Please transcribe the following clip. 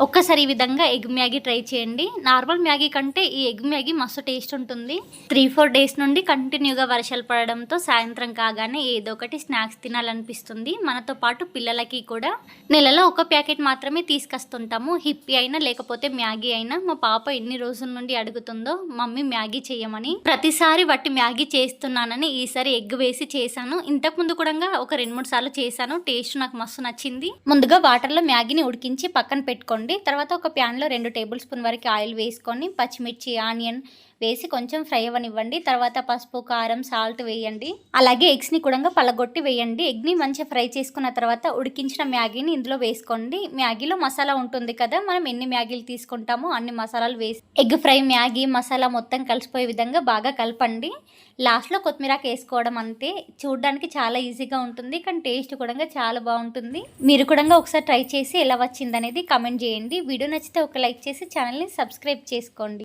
ఒక్కసారి ఈ విధంగా ఎగ్ మ్యాగీ ట్రై చేయండి. నార్మల్ మ్యాగీ కంటే ఈ ఎగ్ మ్యాగీ మస్తు టేస్ట్ ఉంటుంది. త్రీ ఫోర్ డేస్ నుండి కంటిన్యూగా వర్షాలు పడడంతో సాయంత్రం కాగానే ఏదో ఒకటి స్నాక్స్ తినాలనిపిస్తుంది. మనతో పాటు పిల్లలకి కూడా. నెలలో ఒక ప్యాకెట్ మాత్రమే తీసుకొస్తుంటాము. హిప్పీ అయినా లేకపోతే మ్యాగీ అయినా. మా పాప ఎన్ని రోజుల నుండి అడుగుతుందో మమ్మీ మ్యాగీ చేయమని. ప్రతిసారి వాటి మ్యాగీ చేస్తున్నానని ఈసారి ఎగ్ వేసి చేశాను. ఇంతకు ముందు కూడా ఒక రెండు మూడు సార్లు చేశాను. టేస్ట్ నాకు మస్తు నచ్చింది. ముందుగా వాటర్లో మ్యాగీని ఉడికించి పక్కన పెట్టుకోండి. తర్వాత ఒక ప్యాన్లో రెండు టేబుల్ స్పూన్ వరకు ఆయిల్ వేసుకొని పచ్చిమిర్చి ఆనియన్ వేసి కొంచెం ఫ్రై అవ్వనివ్వండి. తర్వాత పసుపు కారం సాల్ట్ వేయండి. అలాగే ఎగ్స్ని కూడా పలగొట్టి వేయండి. ఎగ్ని మంచిగా ఫ్రై చేసుకున్న తర్వాత ఉడికించిన మ్యాగీని ఇందులో వేసుకోండి. మ్యాగీలో మసాలా ఉంటుంది కదా మనం ఎన్ని మ్యాగీలు తీసుకుంటామో అన్ని మసాలాలు వేసి ఎగ్ ఫ్రై మ్యాగీ మసాలా మొత్తం కలిసిపోయే విధంగా బాగా కలపండి. లాస్ట్లో కొత్తిమీరాకు వేసుకోవడం అంతే. చూడడానికి చాలా ఈజీగా ఉంటుంది కానీ టేస్ట్ కూడా చాలా బాగుంటుంది. మీరు కూడా ఒకసారి ట్రై చేసి ఎలా వచ్చిందనేది కమెంట్ చేయండి. వీడియో నచ్చితే ఒక లైక్ చేసి ఛానల్ని సబ్స్క్రైబ్ చేసుకోండి.